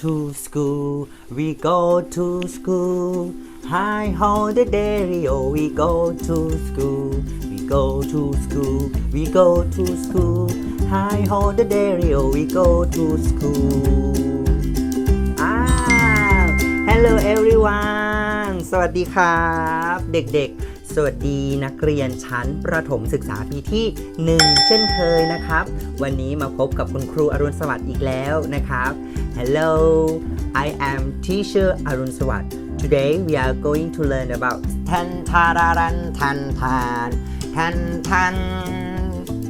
go to school, we go to school. Hi ho the dairy, oh we go to school, we go to school, we go to school. Hi ho the dairy, oh we go to school. อ้าว Hello everyone สวัสดีครับ เด็กๆ สวัสดีนักเรียนชั้นประถมศึกษาปีที่ 1 เช่นเคยนะครับ วันนี้มาพบกับคุณครูอรุณสวัสดิ์อีกแล้วนะครับ Hello I am teacher อรุณสวัสดิ์ Today we are going to learn about ทันทารารันทันทานทันทัน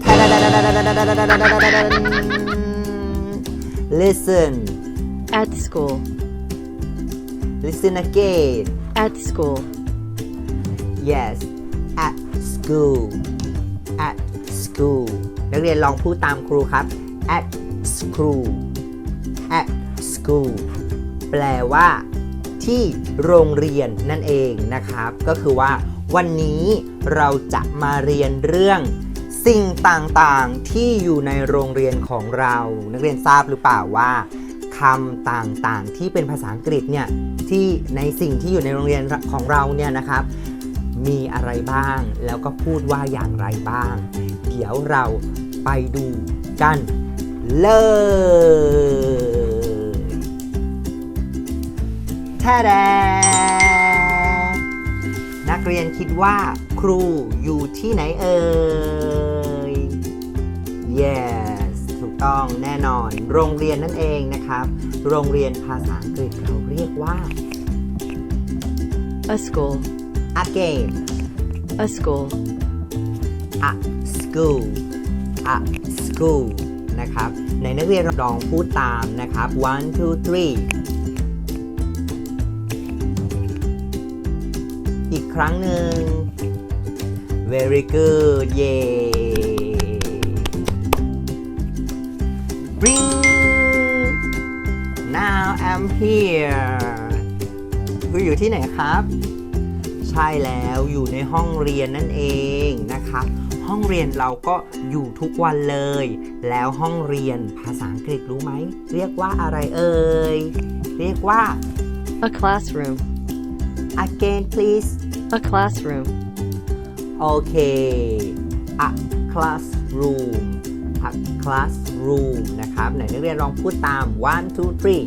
ทัน Listen At school. Listen again. At school. Yes. At school. At school. นักเรียนลองพูดตามครูครับ At school. At school. แปลว่า ที่โรงเรียนนั่นเองนะครับ ก็คือว่า วันนี้เราจะมาเรียนเรื่อง สิ่งต่างๆ ที่อยู่ในโรงเรียนของเรา นักเรียนทราบหรือเปล่าว่าคำต่างๆ ที่เป็นภาษาอังกฤษเนี่ยที่ในสิ่งที่อยู่ในโรงเรียนของเราเนี่ยนะครับ มีอะไรบ้าง แล้วก็พูดว่าอย่างไรบ้าง เดี๋ยวเราไปดูกันเลยท่าแดนักเรียนคิดว่าครูอยู่ที่ไหนเอ่ย yes ถูกต้องแน่นอน โรงเรียนนั่นเองนะครับ โรงเรียนภาษาอังกฤษเราเรียกว่า A school. Again A school. a school a school นะครับ ในนักเรียนลองพูดตามนะครับ one two three อีกครั้งหนึ่ง very good yeah bring now I'm here คุณอยู่ที่ไหนครับ ใช่แล้วอยู่ในห้องเรียนนั่นเองนะครับห้องเรียนเราก็อยู่ทุกวันเลย แล้วห้องเรียนภาษาอังกฤษรู้ไหม เรียกว่าอะไรเอ่ย เรียกว่า A classroom. again please A classroom. โอเค a classroom a classroom นะครับไหนนักเรียนลองพูดตาม one two three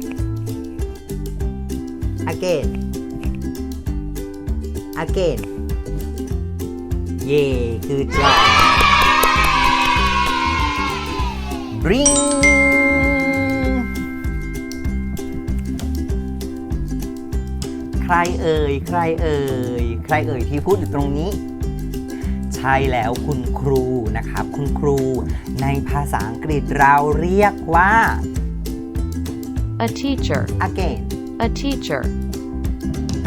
again again เย่คือจอ bring ใครเอ่ย ใครเอ่ย ใครเอ่ยที่พูดอยู่ตรงนี้ ใช่แล้วคุณครูนะครับ คุณครูในภาษาอังกฤษเราเรียกว่า A teacher. again A teacher.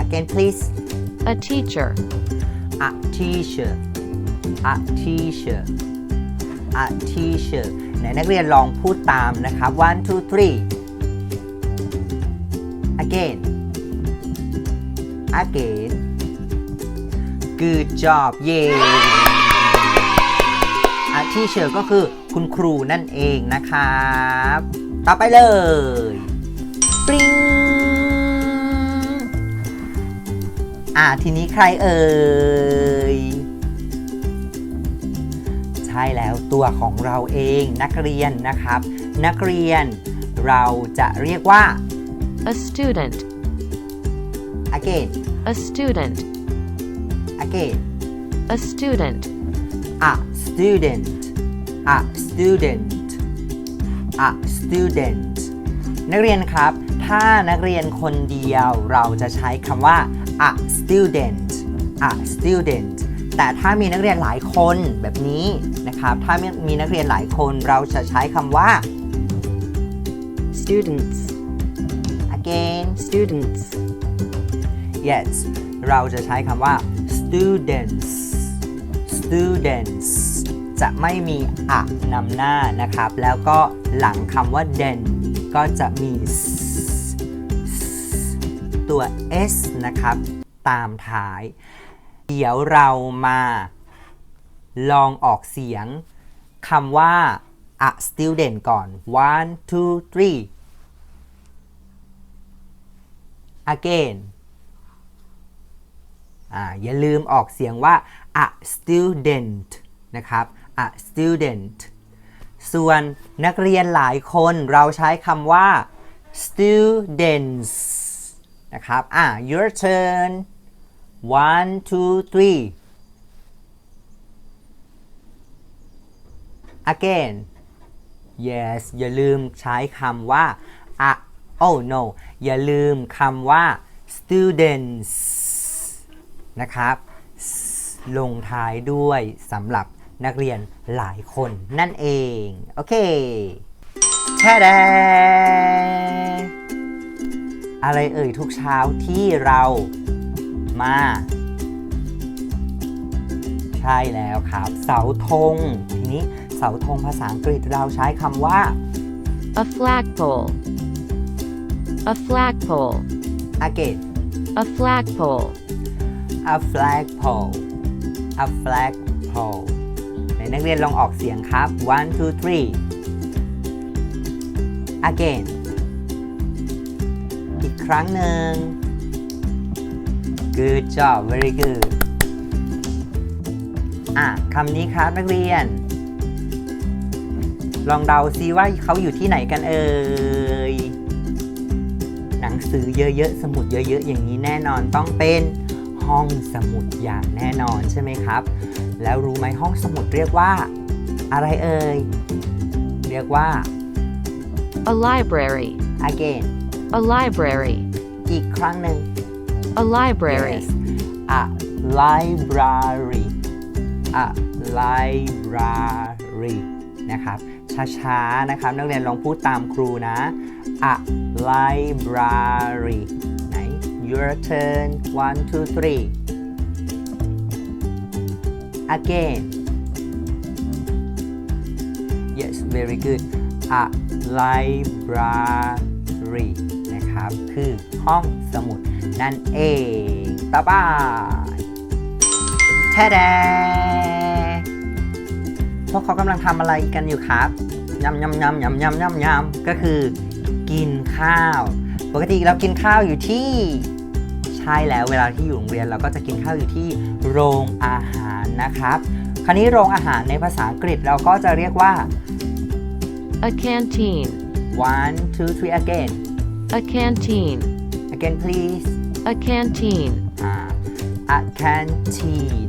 again please A teacher. a teacher a teacher a teacher ไหนนักเรียนลองพูดตามนะครับ one two three again again good job เย้ a teacher ก็คือคุณครูนั่นเองนะครับ ต่อไปเลย ปริง อ่าทีนี้ใครเอ่ย ใช่แล้วตัวของเราเองนักเรียนนะครับ นักเรียนเราจะเรียกว่า A student. again A student. again A student. a student a student a student นักเรียนครับ ถ้านักเรียนคนเดียวเราจะใช้คำว่า a student a student แต่ถ้ามีนักเรียนหลายคนแบบนี้นะครับ ถ้ามีนักเรียนหลายคนเราจะใช้คำว่า Students. again Students. yes เราจะใช้คำว่า students students จะไม่มีอะนำหน้านะครับ แล้วก็หลังคำว่า den ก็จะมี s ตัว s นะครับ ตามท้าย เดี๋ยวเรามาลองออกเสียงคำว่า a student ก่อน one two three again อ่าอย่าลืมออกเสียงว่า a student นะครับ a student ส่วนนักเรียนหลายคนเราใช้คำว่า students นะครับ อ่า your turn one two three again yes อย่าลืมใช้คำว่า a oh no อย่าลืมคำว่า students นะครับ ลงท้ายด้วยสำหรับนักเรียนหลายคนนั่นเอง โอเคแช่แด อะไรเอ่ยทุกเช้าที่เรามา ใช่แล้วครับ เสาธงทีนี้เสาธงภาษาอังกฤษเราใช้คำว่า A flagpole. A flagpole. again A flagpole. a flagpole a flagpole ในนักเรียนลองออกเสียงครับ one two three again อีก ครั้งหนึ่ง good job very good อะคำนี้ครับนักเรียน ลองเดาซิว่าเขาอยู่ที่ไหนกันเอ่ย หนังสือเยอะๆ สมุดเยอะๆ อย่างนี้แน่นอนต้องเป็นห้องสมุดอย่างแน่นอนใช่ไหมครับ แล้วรู้ไหมห้องสมุดเรียกว่า อะไรเอ่ย เรียกว่า A library. again A library. อีกครั้งหนึ่ง A library. Yes. a library a library นะครับ ช้าๆ นะครับ นักเรียนลองพูดตามครูนะ a library ไหน your turn one two three again yes very good a library นะ ครับคือห้องสมุดนั่นเอง ต่อไปแท้แดพวกเขากำลังทำอะไรกันอยู่ครับยำยำยำยำยำยำยำก็คือกินข้าว ปกติเรากินข้าวอยู่ที่ใช่แล้วเวลาที่อยู่โรงเรียนเราก็จะกินข้าวอยู่ที่โรงอาหารนะครับ คราวนี้โรงอาหารในภาษาอังกฤษเราก็จะเรียกว่า A canteen. one two three again A canteen. again please A canteen. อ่า a canteen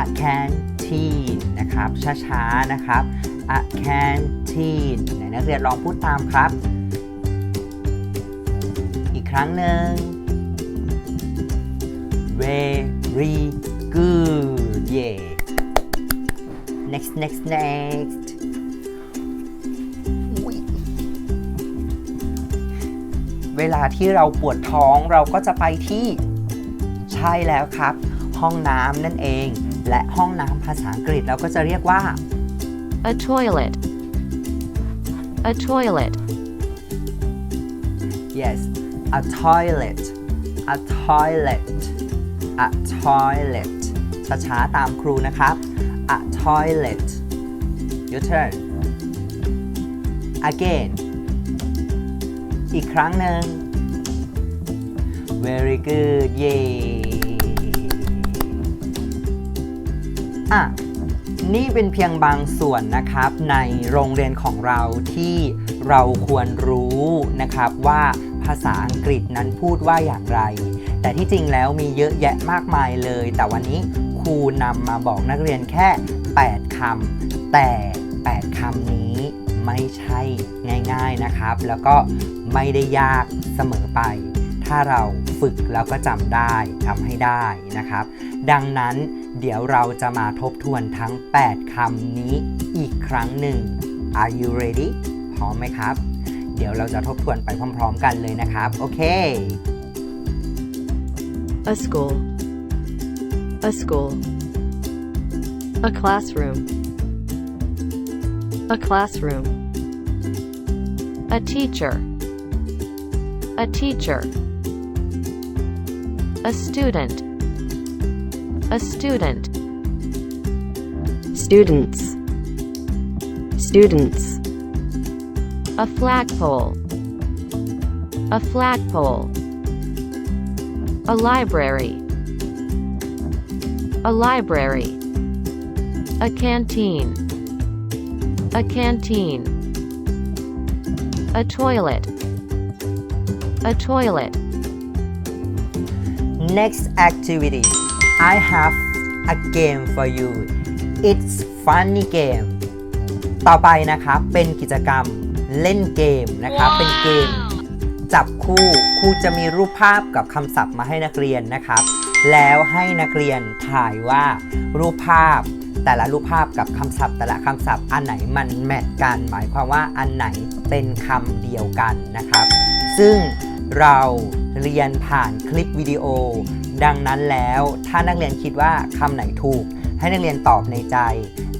a canteen นะครับ ช้าๆ นะครับ a canteen ไหนนักเรียนลองพูดตามครับ อีกครั้งหนึ่ง very good yeah next next next เวลาที่เราปวดท้องเราก็จะไปที่ใช่แล้วครับ ห้องน้ำนั่นเอง และห้องน้ำภาษาอังกฤษเราก็จะเรียกว่า A toilet. A toilet. yes a toilet a toilet a toilet ช้าๆตามครูนะครับ a toilet your turn again อีกครั้งหนึ่ง very good yay อะนี่เป็นเพียงบางส่วนนะครับในโรงเรียนของเราที่เราควรรู้นะครับว่าภาษาอังกฤษนั้นพูดว่าอย่างไร แต่ที่จริงแล้วมีเยอะแยะมากมายเลย แต่วันนี้ครูนำมาบอกนักเรียนแค่ 8คำแต่ 8คำนี้ไม่ใช่ง่าย ๆนะครับ แล้วก็ ไม่ได้ยากเสมอไป ถ้าเราฝึกแล้วก็จำได้ทำให้ได้นะครับ ดังนั้นเดี๋ยวเราจะมาทบทวนทั้ง 8คำนี้อีกครั้งหนึ่ง Are you ready พร้อมไหมครับ เดี๋ยวเราจะทบทวนไปพร้อมๆกันเลยนะครับ โอเค A school. A school. A classroom. A classroom. A teacher. A teacher. A student. A student. Students. Students. A flagpole. A flagpole. A library. A library. A canteen. A canteen. A toilet. A toilet. Next activity I have a game for you It's funny game ต่อไปนะครับเป็นกิจกรรมเล่นเกมนะครับ เป็นเกม จับคู่ครูจะมีรูปภาพกับคำศัพท์มาให้นักเรียนนะครับ แล้วให้นักเรียนถ่ายว่ารูปภาพแต่ละรูปภาพกับคำศัพท์ แต่ละคำศัพท์อันไหนมันแมทกัน หมายความว่าอันไหนเป็นคำเดียวกันนะครับ ซึ่ง เราเรียนผ่านคลิปวิดีโอ ดังนั้นแล้วถ้านักเรียนคิดว่าคำไหนถูก ให้นักเรียนตอบในใจ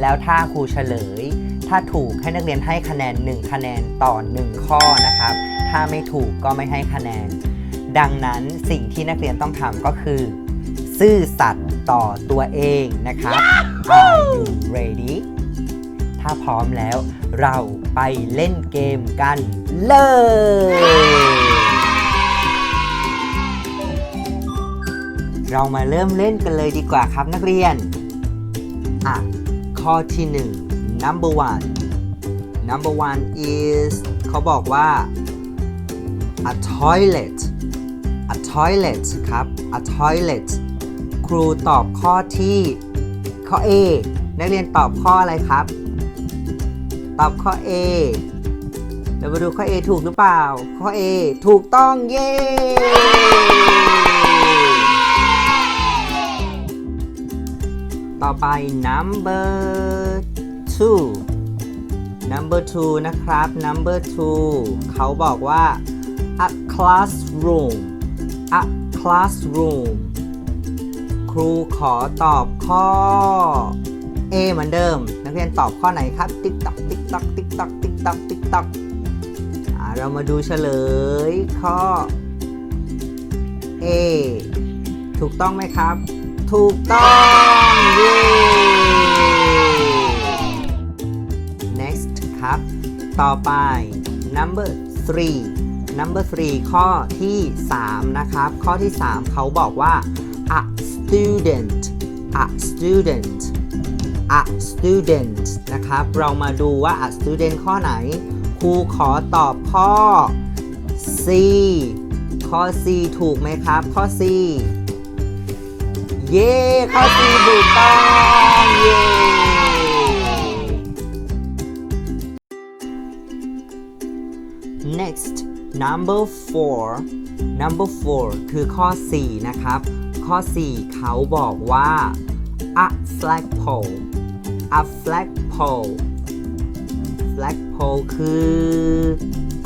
แล้วถ้าครูเฉลย ถ้าถูกให้นักเรียนให้คะแนน 1 คะแนนต่อ 1 ข้อนะครับ ถ้าไม่ถูกก็ไม่ให้คะแนน ดังนั้นสิ่งที่นักเรียนต้องทำก็คือ ซื่อสัตย์ต่อตัวเองนะครับ Are you ready ถ้าพร้อมแล้วเราไปเล่นเกมกันเลย เรามาเริ่มเล่นกันเลยดีกว่าครับนักเรียน อะ ข้อที่ 1 number one number one is เขาบอกว่า a toilet a toilet ครับ a toilet ครูตอบข้อที่ ข้อ A นักเรียนตอบข้ออะไรครับ ตอบข้อ A เรามาดูข้อ A ถูกหรือเปล่า ข้อ A ถูกต้อง เย้ ต่อไป number two number two นะครับ number two เขาบอกว่า a classroom a classroom ครูขอตอบข้อ A เหมือนเดิม นักเรียนตอบข้อไหนครับ ติ๊กตอกติ๊กตอกติ๊กตอกติ๊กตอกติ๊กตอกเรามาดูเฉลยข้อ A ถูกต้องไหมครับ ถูกต้องเย้ next ครับ ต่อไป number three number three ข้อที่ 3 นะครับ ข้อที่ 3 เขาบอกว่า a student a student a student นะครับ เรามาดูว่า a student ข้อไหน ครูขอตอบข้อ C ข้อ C ถูกไหมครับ ข้อ C เย้ข้อ C ถูกต้องเย้ next number four number four คือข้อ 4 นะครับ ข้อ 4 เขาบอกว่า a flagpole a flagpole flagpole คือ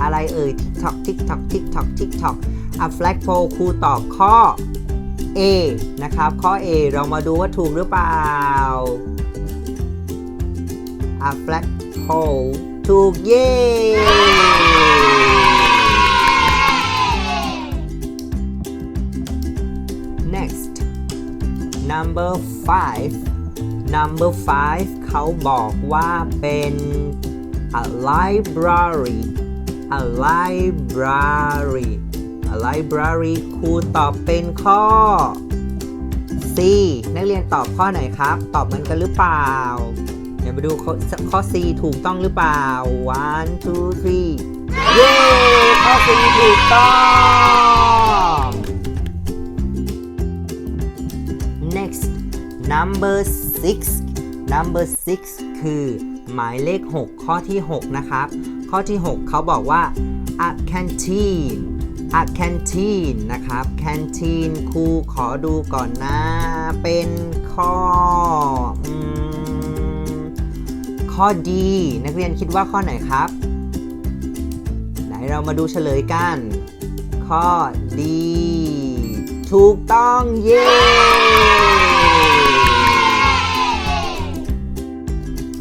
อะไรเอ่ย tiktok tiktok tiktok tiktok a flagpole ครูตอบข้อ A นะครับ ข้อ A เรามาดูว่าถูกหรือเปล่า a flagpole ถูกเย้ next number five number five เขาบอกว่าเป็น a library a library a library ครูตอบเป็นข้อ C นักเรียนตอบข้อไหนครับ ตอบเหมือนกันหรือเปล่า เดี๋ยวมาดูข้อข้อ C ถูกต้องหรือเปล่า one two three เย้ ข้อ C ถูกต้อง next number six number six คือหมายเลข 6 ข้อที่ 6 นะครับ ข้อที่ 6 เขาบอกว่า a canteen a canteen นะครับ canteen ครูขอดูก่อนนะ เป็นข้ออข้อดีนักเรียนคิดว่าข้อไหนครับไหนเรามาดูเฉลยกัน ข้อดี ถูกต้องเย้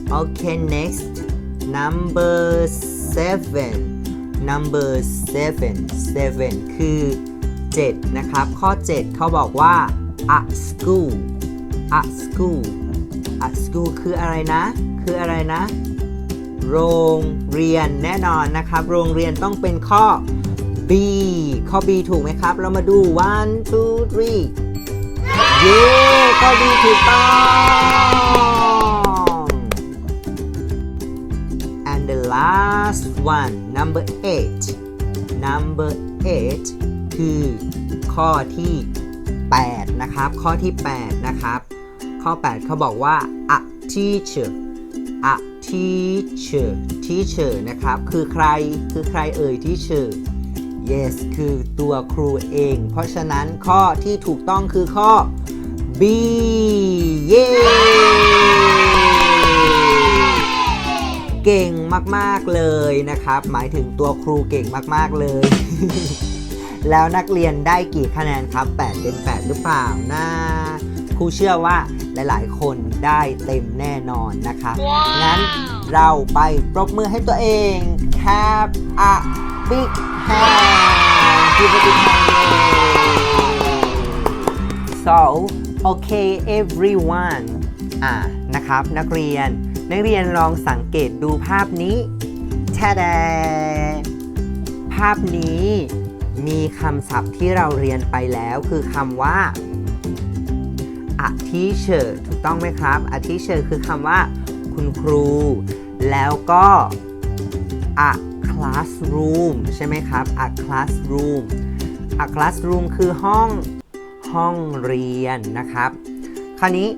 โอเค next number seven number seven seven คือ 7 นะครับ ข้อ 7 เขาบอกว่า a school a school a school คืออะไรนะ คืออะไรนะ โรงเรียนแน่นอนนะครับ โรงเรียนต้องเป็นข้อ B ข้อ B ถูกไหมครับ เรามาดู one two three เย้ข้อ B ถูกต้อง and the last one number eight number eight คือข้อที่ 8 นะครับ ข้อที่ 8 นะครับ ข้อ 8 เขาบอกว่า a teacher a teacher teacher นะครับ คือใคร คือใครเอ่ย teacher yes คือตัวครูเอง เพราะฉะนั้นข้อที่ถูกต้องคือข้อ B เย้ เก่งมากๆเลยนะครับ หมายถึงตัวครูเก่งมากๆเลย แล้วนักเรียนได้กี่คะแนนครับ 8 เต็ม 8 หรือเปล่านะครูเชื่อว่าหลายๆ คนได้เต็มแน่นอนนะครับงั้นเราไปปรบมือให้ตัวเอง Have a big hand Give a big hand so okay everyone อ่านะครับนักเรียน นักเรียนลองสังเกตดูภาพนี้แชดภาพนี้มีคำศัพท์ที่เราเรียนไปแล้วคือคำว่า a teacher ถูกต้องไหมครับ a teacher คือคำว่า คุณครู แล้วก็ a classroom ใช่ไหมครับ a classroom a classroom คือห้องห้องเรียนนะครับ คราวนี้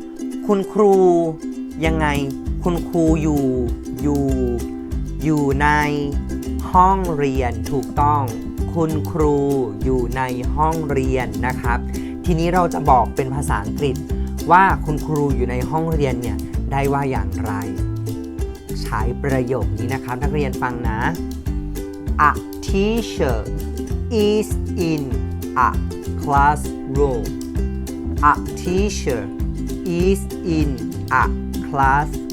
คุณครูยังไง คุณครูอยู่อยู่ อยู่ในห้องเรียนถูกต้อง คุณครูอยู่ในห้องเรียนนะครับ ทีนี้เราจะบอกเป็นภาษาอังกฤษว่าคุณครูอยู่ในห้องเรียนเนี่ยได้ว่าอย่างไร ใช้ประโยคนี้นะครับ นักเรียนฟังนะ A teacher is in a classroom A teacher is in a classroom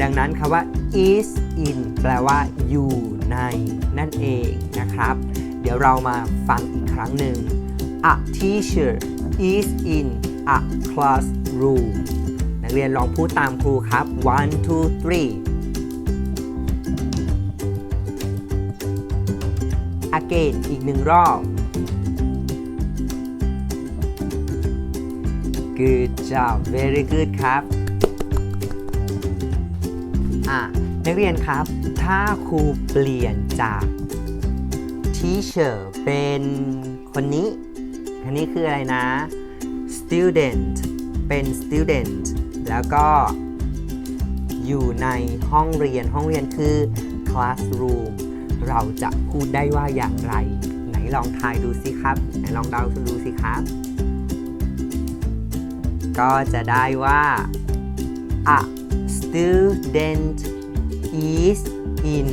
ดังนั้นคำว่า is in แปลว่าอยู่ในนั่นเองนะครับ เดี๋ยวเรามาฟังอีกครั้งหนึ่ง A teacher is in a classroom นักเรียนลองพูดตามครูครับ one two three again อีกหนึ่งรอบ good job very good ครับ นักเรียนครับ ถ้าครูเปลี่ยนจาก teacher เป็นคนนี้คนนี้คืออะไรนะ student เป็น student แล้วก็อยู่ในห้องเรียนห้องเรียนคือ classroom เราจะพูดได้ว่าอย่างไร ไหนลองทายดูสิครับ ไหนลองเดาดูสิครับ ก็จะได้ว่า a student is in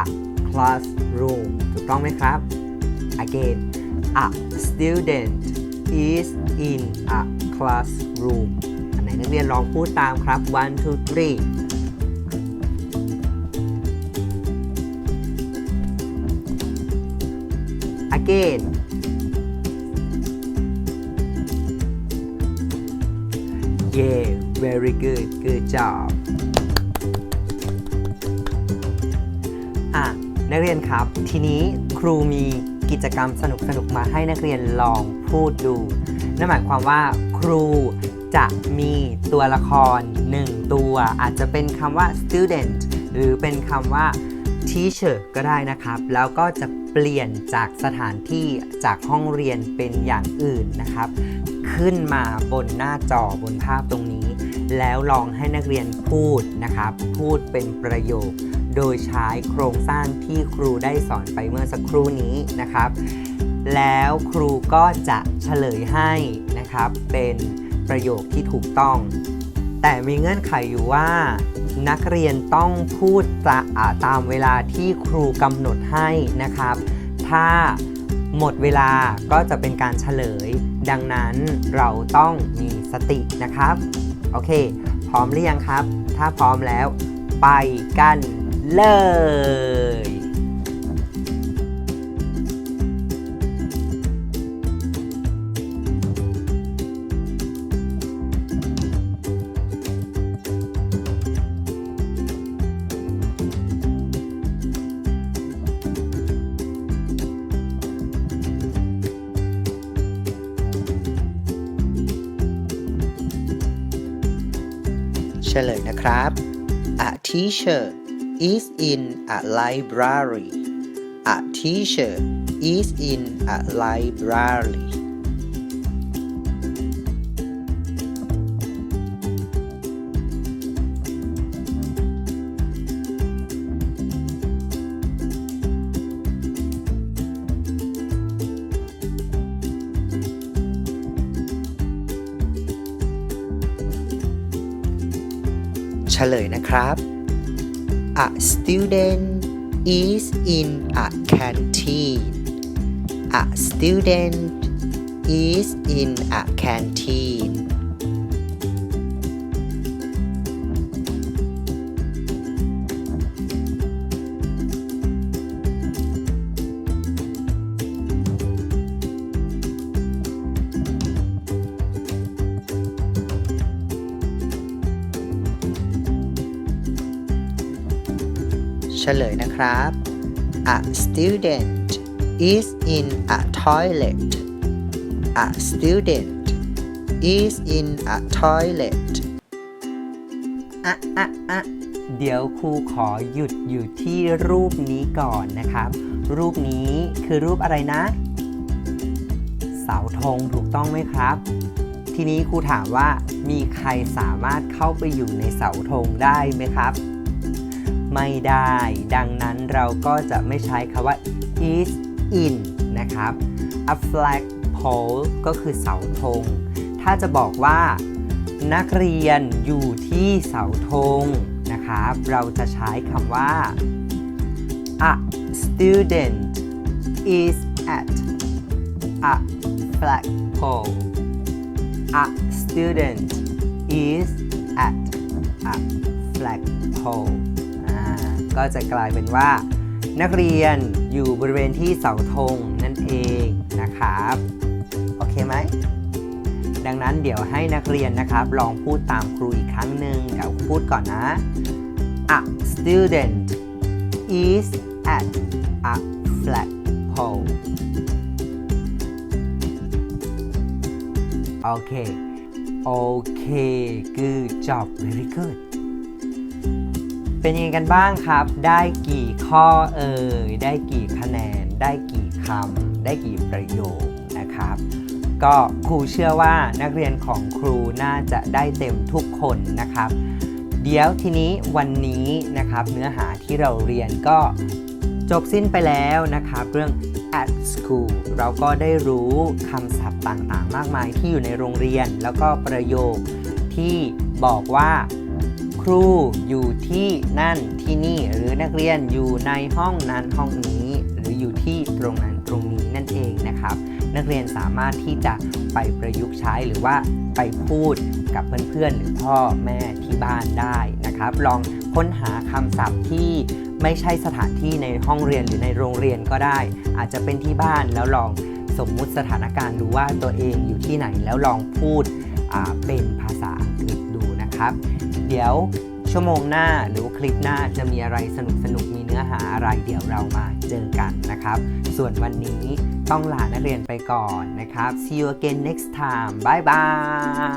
a classroom ถูกต้องไหมครับ again a student is in a classroom อันไหนนักเรียนลองพูดตามครับ one two three again yeah very good good job นักเรียนครับ ทีนี้ครูมีกิจกรรมสนุกๆมาให้นักเรียนลองพูดดู นั่นหมายความว่า ครูจะมีตัวละคร 1 ตัว อาจจะเป็นคำว่า student หรือเป็นคำว่า teacher ก็ได้นะครับ แล้วก็จะเปลี่ยนจากสถานที่จากห้องเรียนเป็นอย่างอื่นนะครับ ขึ้นมาบนหน้าจอบนภาพตรงนี้ แล้วลองให้นักเรียนพูดนะครับ พูดเป็นประโยค โดยใช้โครงสร้างที่ครูได้สอนไปเมื่อสักครู่นี้นะครับ แล้วครูก็จะเฉลยให้นะครับ เป็นประโยคที่ถูกต้อง แต่มีเงื่อนไขอยู่ว่า นักเรียนต้องพูดจะตามเวลาที่ครูกำหนดให้นะครับ ถ้าหมดเวลาก็จะเป็นการเฉลย ดังนั้นเราต้องมีสตินะครับ โอเค พร้อมหรือยังครับ ถ้าพร้อมแล้ว ไปกัน เลย เฉลยนะครับ a teacher is in a library A teacher is in a library เฉลยนะครับ A student is in a canteen. A student is in a canteen ลยนะครับ A student is in a toilet A student is in a toilet อะอะอะเดี๋ยวครูขอหยุดอยู่ที่รูปนี้ก่อนนะครับ รูปนี้คือรูปอะไรนะ เสาธงถูกต้องไหมครับ ทีนี้ครูถามว่ามีใครสามารถเข้าไปอยู่ในเสาธงได้ไหมครับ ไม่ได้ ดังนั้นเราก็จะไม่ใช้คำว่า is in นะครับ a flag pole ก็คือเสาธง ถ้าจะบอกว่า นักเรียนอยู่ที่เสาธงนะครับ เราจะใช้คำว่า a student is at a flag pole a student is at a flag pole ก็จะกลายเป็นว่า นักเรียนอยู่บริเวณที่เสาธงนั่นเองนะครับ โอเคไหม ดังนั้นเดี๋ยวให้นักเรียนนะครับ ลองพูดตามครูอีกครั้งหนึ่งเดี๋ยวพูดก่อนนะ A student is at a flag pole โอเค โอเค good job very good เป็นยังไงกันบ้างครับ ได้กี่ข้อเอ่ย ได้กี่คะแนน ได้กี่คำ ได้กี่ประโยคนะครับ ก็ครูเชื่อว่านักเรียนของครูน่าจะได้เต็มทุกคนนะครับ เดี๋ยวทีนี้วันนี้นะครับเนื้อหาที่เราเรียนก็จบสิ้นไปแล้วนะครับ เรื่อง at school เราก็ได้รู้คำศัพท์ต่างๆ มากมายที่อยู่ในโรงเรียน แล้วก็ประโยคที่บอกว่า ครูอยู่ที่นั่นที่นี่หรือนักเรียนอยู่ในห้องนั้นห้องนี้ หรืออยู่ที่ตรงนั้นตรงนี้นั่นเองนะครับ นักเรียนสามารถที่จะไปประยุกต์ใช้หรือว่าไปพูดกับเพื่อนๆ หรือพ่อแม่ที่บ้านได้นะครับ ลองค้นหาคำศัพท์ที่ไม่ใช่สถานที่ในห้องเรียนหรือในโรงเรียนก็ได้ อาจจะเป็นที่บ้านแล้วลองสมมุติสถานการณ์ดูว่าตัวเองอยู่ที่ไหนแล้วลองพูดเป็นภาษาอังกฤษ นะครับ เดี๋ยวชั่วโมงหน้าหรือว่าคลิปหน้าจะมีอะไรสนุกสนุกมีเนื้อหาอะไรเดี๋ยวเรามาเจอกันนะครับ ส่วนวันนี้ต้องลานักเรียนไปก่อนนะครับ see you again next time bye bye